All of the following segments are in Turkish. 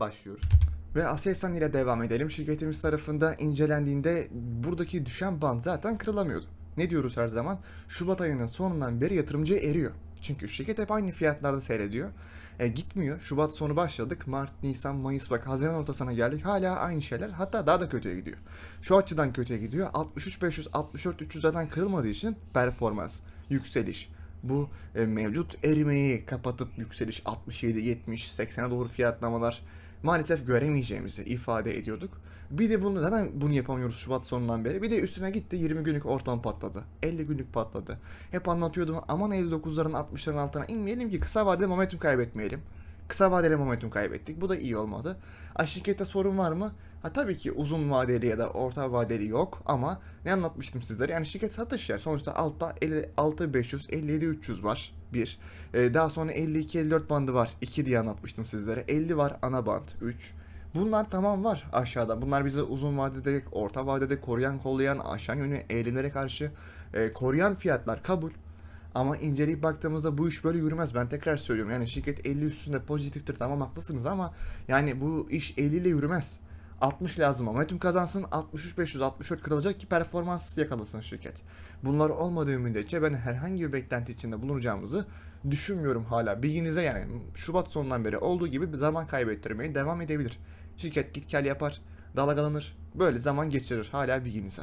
başlıyoruz. Ve Aselsan ile devam edelim. Şirketimiz tarafında incelendiğinde buradaki düşen band zaten kırılamıyordu. Ne diyoruz her zaman? Şubat ayının sonundan beri yatırımcı eriyor. Çünkü şirket hep aynı fiyatlarda seyrediyor. E, gitmiyor. Şubat sonu başladık. Mart, Nisan, Mayıs bak Haziran ortasına geldik. Hala aynı şeyler. Hatta daha da kötüye gidiyor. Şu açıdan kötüye gidiyor. 63 64 300 zaten kırılmadığı için performans, yükseliş, bu e, mevcut erimeyi kapatıp yükseliş 67, 70, 80'e doğru fiyatlamalar maalesef göremeyeceğimizi ifade ediyorduk. Bir de bunu zaten bunu yapamıyoruz Şubat sonundan beri. Bir de üstüne gitti 20 günlük ortam patladı. 50 günlük patladı. Hep anlatıyordum aman 59'ların 60'ların altına inmeyelim ki kısa vadede momentum kaybetmeyelim. Kısa vadeli momentum kaybettik. Bu da iyi olmadı. A, şirkette sorun var mı? Ha tabii ki uzun vadeli ya da orta vadeli yok ama ne anlatmıştım sizlere? Yani şirket satış yer. Sonuçta altta 56 500, 57 300 var. Bir. Ee, daha sonra 52 54 bandı var. 2 diye anlatmıştım sizlere. 50 var ana band 3. Bunlar tamam var aşağıda. Bunlar bizi uzun vadede, orta vadede koruyan, kollayan, aşağı yönlü eğilimlere karşı e, koruyan fiyatlar kabul. Ama inceleyip baktığımızda bu iş böyle yürümez. Ben tekrar söylüyorum. Yani şirket 50 üstünde pozitiftir tamam haklısınız ama yani bu iş 50 ile yürümez. 60 lazım momentum kazansın 63 500 64 kırılacak ki performans yakalasın şirket. Bunlar olmadığı müddetçe ben herhangi bir beklenti içinde bulunacağımızı düşünmüyorum hala. Bilginize yani Şubat sonundan beri olduğu gibi bir zaman kaybettirmeye devam edebilir. Şirket git gel yapar, dalgalanır, böyle zaman geçirir hala bilginize.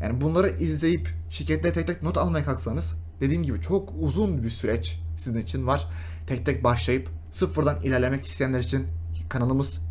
Yani bunları izleyip şirketle tek tek not almaya kalksanız dediğim gibi çok uzun bir süreç sizin için var. Tek tek başlayıp sıfırdan ilerlemek isteyenler için kanalımız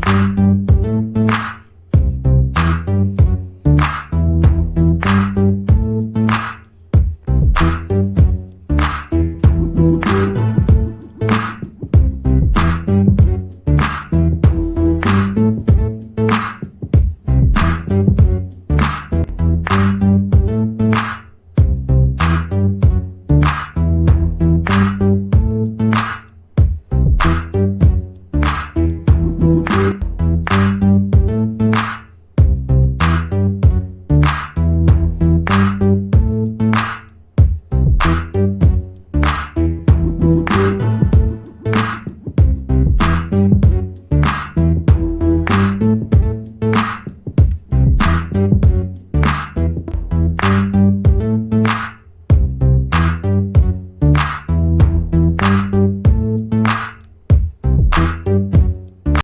Thank you.